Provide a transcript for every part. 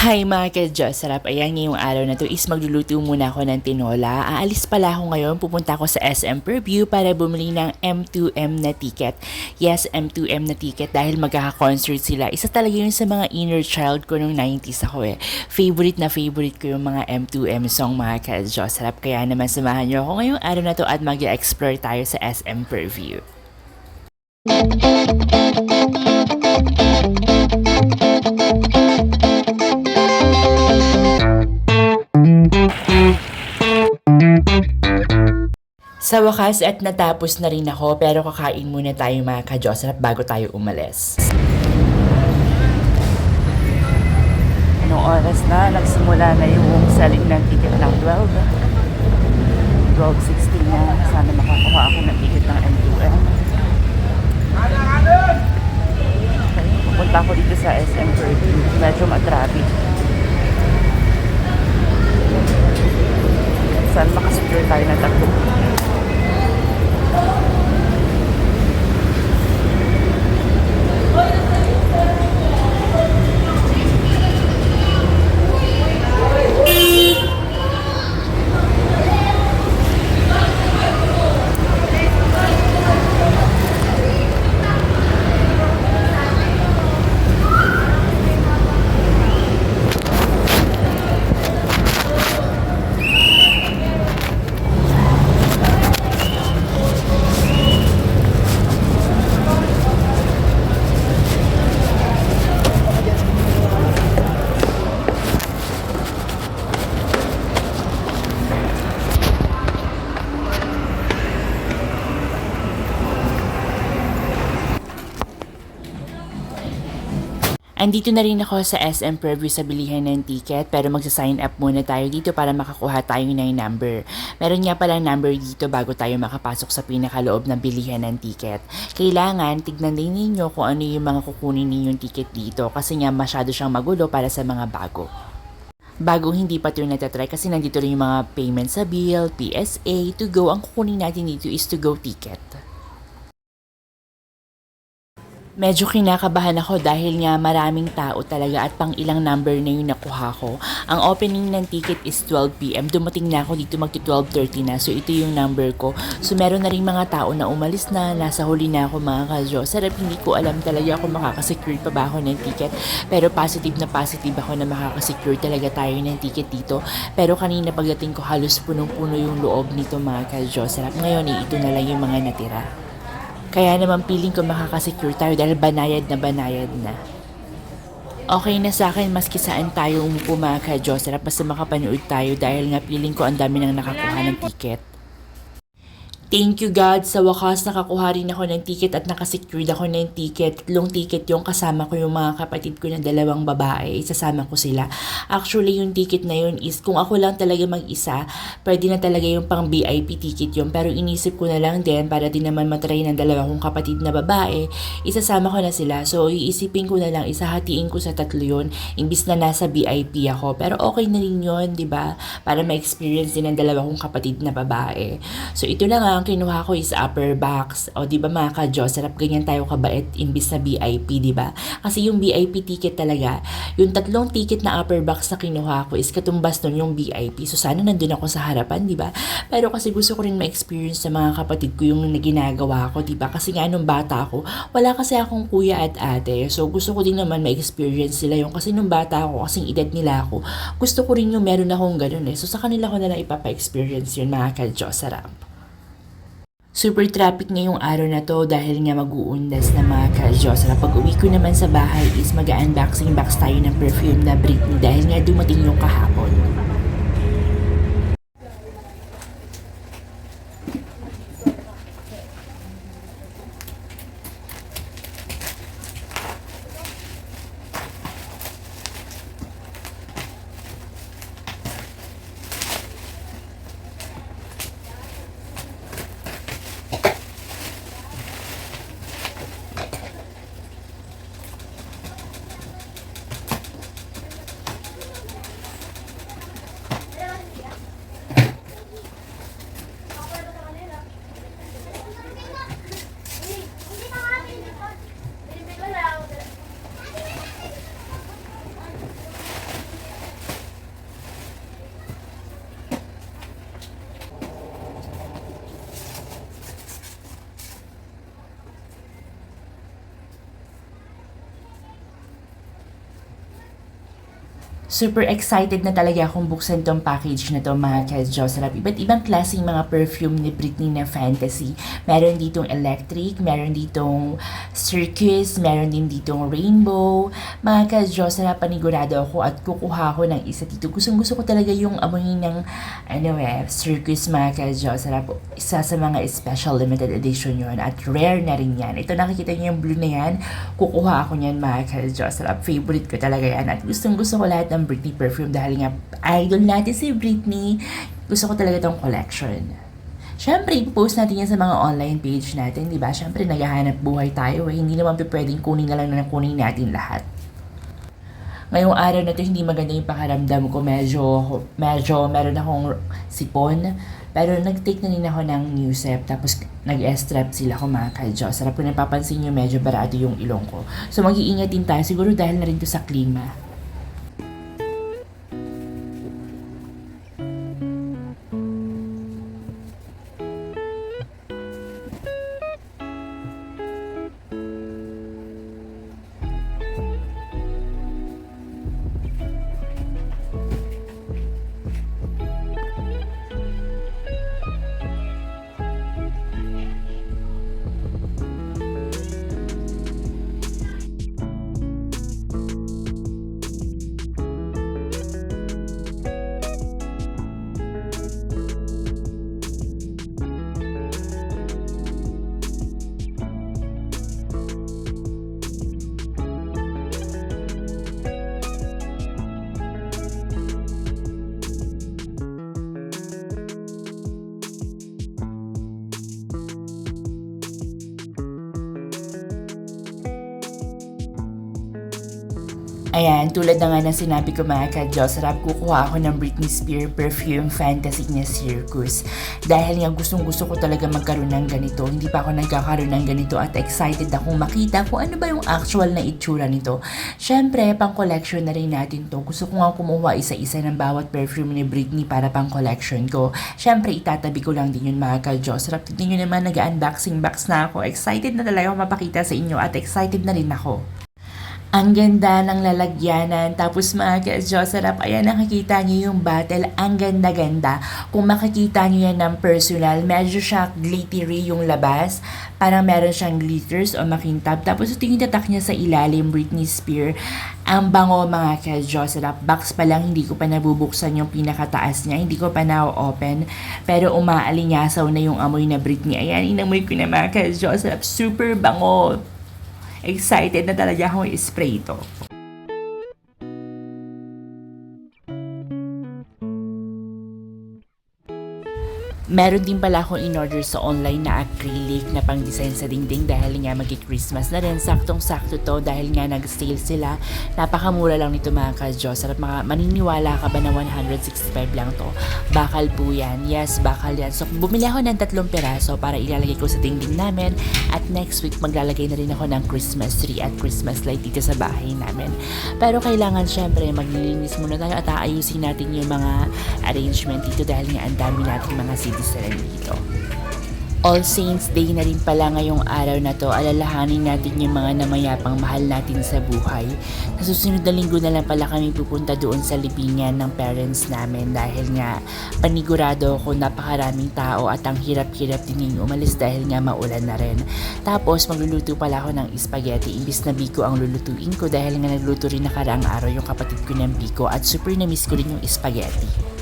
Hi mga ka-Diyos, sarap. Ayan, ngayong araw na to is magluluto muna ako ng tinola. Aalis pala ako ngayon, pupunta ako sa SM Preview para bumili ng M2M na ticket. Yes, M2M na ticket dahil magkaka-concert sila. Isa talaga yun sa mga inner child ko nung 90s ako eh. Favorite na favorite ko yung mga M2M song mga ka-Diyos. Sarap kaya naman samahan niyo ako ngayong araw na to at mag-explore tayo sa SM Preview. Sa wakas at natapos na rin ako pero kakain muna tayo mga ka-Joseph bago tayo umalis. Anong oras na? Nagsimula na yung selling ng ticket ng 12. 12.16 na. Sana makakuha ako ng ticket ng M2M. Okay, pupunta ako dito sa SM Purdue. Medyo matraffic. Saan makasecure tayo ng tatlong ticket? Andito na rin ako sa SM Preview sa bilihan ng ticket pero magsa-sign up muna tayo dito para makakuha tayo ng number. Meron nga pala number dito bago tayo makapasok sa pinakaloob ng bilihan ng ticket. Kailangan tignan din ninyo kung ano yung mga kukunin ninyong ticket dito kasi nga masyado siyang magulo para sa mga bago. Bago hindi pa ito natatry kasi nandito rin yung mga payment sa bill, PSA, to go. Ang kukunin natin dito is to go ticket. Medyo kinakabahan ako dahil nga maraming tao talaga at pang ilang number na yung nakuha ko. Ang opening ng ticket is 12pm. Dumating na ako dito magti 12.30 na. So ito yung number ko. So meron na rin mga tao na umalis na. Nasa huli na ako mga kadyo. Sarap hindi ko alam talaga kung makakasecure pa ba ako ng ticket. Pero positive na positive ako na makakasecure talaga tayo ng ticket dito. Pero kanina pagdating ko halos punong-puno yung loob nito mga kadyo. Sarap ngayon eh, ito na lang yung mga natira. Kaya naman feeling ko makakasecure tayo dahil banayad na banayad na. Okay na sa akin maski saan tayo umupo mga ka-Diyos. Basta makapanood tayo dahil nga feeling ko ang dami nang nakakuha ng ticket. Thank you God, sa wakas nakakuha rin ako ng ticket at nakasecured ako ng ticket. Tatlong ticket yung kasama ko yung mga kapatid ko na dalawang babae. Isasama ko sila. Actually, yung ticket na yun is kung ako lang talaga mag-isa, pwede na talaga yung pang VIP ticket yun. Pero inisip ko na lang din para din naman matry ng dalawang kong kapatid na babae, isasama ko na sila. So, iisipin ko na lang, isahatiin ko sa tatlo yun, imbis na nasa VIP ako. Pero okay na rin yun, di ba? Para ma-experience din ng dalawang kong kapatid na babae. So, ito na nga, ang kinuha ko is upper box. O, di ba mga ka-Diyos, sarap ganyan tayo kabait imbis na VIP, di ba? Kasi yung VIP ticket talaga, yung tatlong ticket na upper box na kinuha ko is katumbas nun yung VIP. So, sana nandun ako sa harapan, di ba? Pero kasi gusto ko rin ma-experience sa mga kapatid ko yung ginagawa ko, di ba? Kasi nga nung bata ako, wala kasi akong kuya at ate. So, gusto ko din naman ma-experience sila yung kasi nung bata ako, kasing edad nila ako, gusto ko rin yung meron akong ganun eh. So, sa kanila ko na lang ipapa-experience yun, mga ka-Diyos, sarap. Super traffic ngayong araw na to dahil nga mag-uundas na mga ka-Diyos. Kapag uwi ko naman sa bahay is mag-unboxing box tayo ng perfume na Britney dahil nga dumating yung kahapon. Super excited na talaga akong buksan tong package na to mga ka-Jocelyn. Iba't ibang klaseng mga perfume ni Britney na fantasy. Meron ditong electric, meron ditong circus, meron din ditong rainbow. Mga ka-Jocelyn, panigurado ako at kukuha ko ng isa dito. Gustong gusto ko talaga yung amoy ng ano eh, circus mga ka-Jocelyn. Isa sa mga special limited edition yon at rare na rin yan. Ito nakikita niyo yung blue na yan. Kukuha ako niyan mga ka-Jocelyn. Favorite ko talaga yan at gustong gusto ko lahat ng Britney perfume dahil nga idol natin si Britney. Gusto ko talaga tong collection. Siyempre, ipopost natin yan sa mga online page natin, di ba? Siyempre, naghahanap buhay tayo eh. Hindi naman pwedeng kunin na lang na kunin natin lahat. Ngayong araw na to, hindi maganda yung pakaramdam ko. Medyo, medyo meron akong sipon. Pero nag-take na rin ako ng Newsep. Tapos nag-estrep sila ko mga kadyo. Sarap ko napapansin nyo, medyo barado yung ilong ko. So mag-iingat din tayo. Siguro dahil na rin to sa klima. Ayan, tulad na nga ng sinabi ko mga ka-Jocerap, kukuha ako ng Britney Spears perfume fantasy niya Circus. Dahil nga gustong gusto ko talaga magkaroon ng ganito. Hindi pa ako nagkakaroon ng ganito at excited akong makita kung ano ba yung actual na itsura nito. Siyempre, pang collection na rin natin to. Gusto ko nga kumuha isa-isa ng bawat perfume ni Britney para pang collection ko. Siyempre, itatabi ko lang din yun mga ka-Jocerap. Tignan nyo naman, nag-unboxing box na ako. Excited na talaga ako mapakita sa inyo at excited na rin ako. Ang ganda ng lalagyanan. Tapos mga ka-Jocerap, ayan nakikita niyo yung battle. Ang ganda-ganda. Kung makikita niyo yan ng personal, medyo siya glittery yung labas. Parang meron siyang glitters o makintab. Tapos ito yung tatak niya sa ilalim, Britney Spears. Ang bango mga ka-Jocerap. Box pa lang, hindi ko pa nabubuksan yung pinakataas niya. Hindi ko pa na-open. Pero umaalingasaw na yung amoy na Britney. Ayan, inamoy ko na mga ka-Jocerap. Super bango. Excited na talaga akong i-spray ito. Meron din pala akong in-order sa online na acrylic na pang design sa dingding dahil nga magi-Christmas na rin. Saktong-sakto to dahil nga nag-sale sila. Napakamura lang nito mga ka-Diyos. At mga, maniniwala ka ba na 165 lang to? Bakal po yan. Yes, bakal yan. So bumili ako ng tatlong piraso para ilalagay ko sa dingding namin. At next week maglalagay na rin ako ng Christmas tree at Christmas light dito sa bahay namin. Pero kailangan syempre maglilinis muna tayo at aayusin natin yung mga arrangement dito dahil nga ang dami natin mga CDs na rin dito. All Saints Day na rin pala ngayong araw na to. Alalahanin natin yung mga namayapang mahal natin sa buhay. Sa susunod na linggo na lang pala kami pupunta doon sa libingan ng parents namin dahil nga panigurado ako napakaraming tao at ang hirap-hirap din yung umalis dahil nga maulan na rin. Tapos magluluto pala ako ng spaghetti imbis na biko ang lulutuin ko dahil nga nagluto rin nakaraang araw yung kapatid ko ng biko at super na miss ko rin yung spaghetti.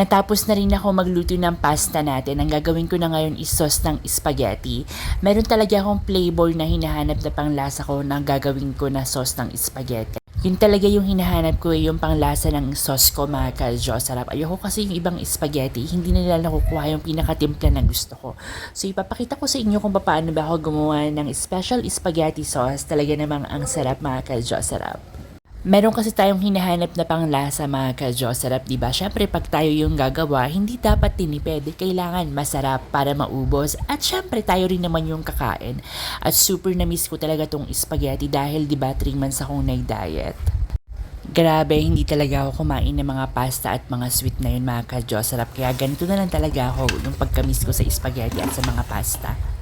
Natapos na rin ako magluto ng pasta natin. Ang gagawin ko na ngayon is sauce ng spaghetti. Meron talaga akong flavor na hinahanap na panglasa ko na gagawin ko na sauce ng spaghetti. Yun talaga yung hinahanap ko eh, yung panglasa ng sauce ko mga ka-Jo. Sarap. Ayoko kasi yung ibang spaghetti, hindi nila nakukuha yung pinakatimpla na gusto ko. So ipapakita ko sa inyo kung paano ba ako gumawa ng special spaghetti sauce. Talaga namang ang sarap mga ka-Jo. Sarap. Meron kasi tayong hinahanap na panglasa mga ka-Jo. Sarap, di ba? Syempre, pag tayo yung gagawa, hindi dapat tinipid. Kailangan masarap para maubos. At syempre, tayo rin naman yung kakain. At super na-miss ko talaga tong spaghetti dahil, di ba, 3 months akong nag-diet. Grabe, hindi talaga ako kumain ng mga pasta at mga sweet na yun mga ka-Jo. Sarap, kaya ganito na lang talaga ako nung pagka-miss ko sa spaghetti at sa mga pasta.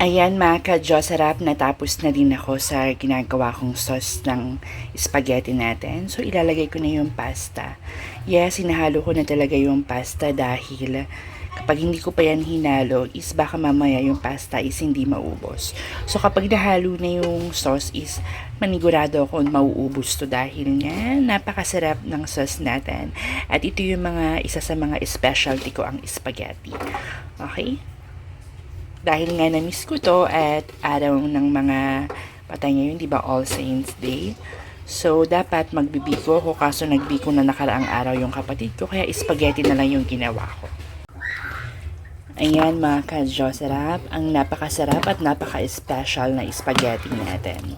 Ayan mga ka-Jo, sarap natapos na din ako sa ginagawa kong sauce ng spaghetti natin. So ilalagay ko na yung pasta. Yes, hinahalo ko na talaga yung pasta dahil kapag hindi ko pa yan hinalo is baka mamaya yung pasta is hindi maubos. So kapag nahalo na yung sauce is manigurado ako mauubos to dahil nga napakasarap ng sauce natin. At ito yung mga isa sa mga specialty ko ang spaghetti. Okay? Dahil nga na-miss ko to at araw ng mga patay ngayon, di ba, All Saints Day. So, dapat magbibiko ako kaso nagbiko na nakaraang araw yung kapatid ko, kaya spaghetti na lang yung ginawa ko. Ayan mga kadyo, sarap. Ang napakasarap at napaka-special na spaghetti natin.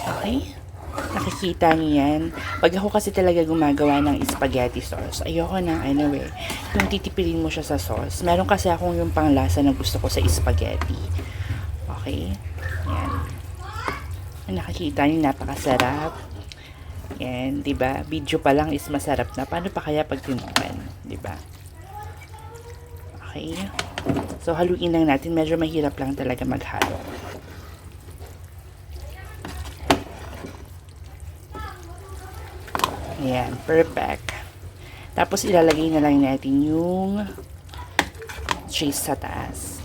Okay? Nakikita niyo yan. Pag ako kasi talaga gumagawa ng spaghetti sauce, ayoko na, anyway, yung titipilin mo siya sa sauce. Meron kasi akong yung panglasa na gusto ko sa spaghetti. Okay? Yan. Nakikita niyo, napakasarap. Yan, 'di ba? Video pa lang is masarap na. Paano pa kaya pag tinukan, 'di ba? Okay. So haluin lang natin. Medyo mahirap lang talaga maghalo. Ayan, perfect. Tapos ilalagay na lang natin yung cheese sa taas.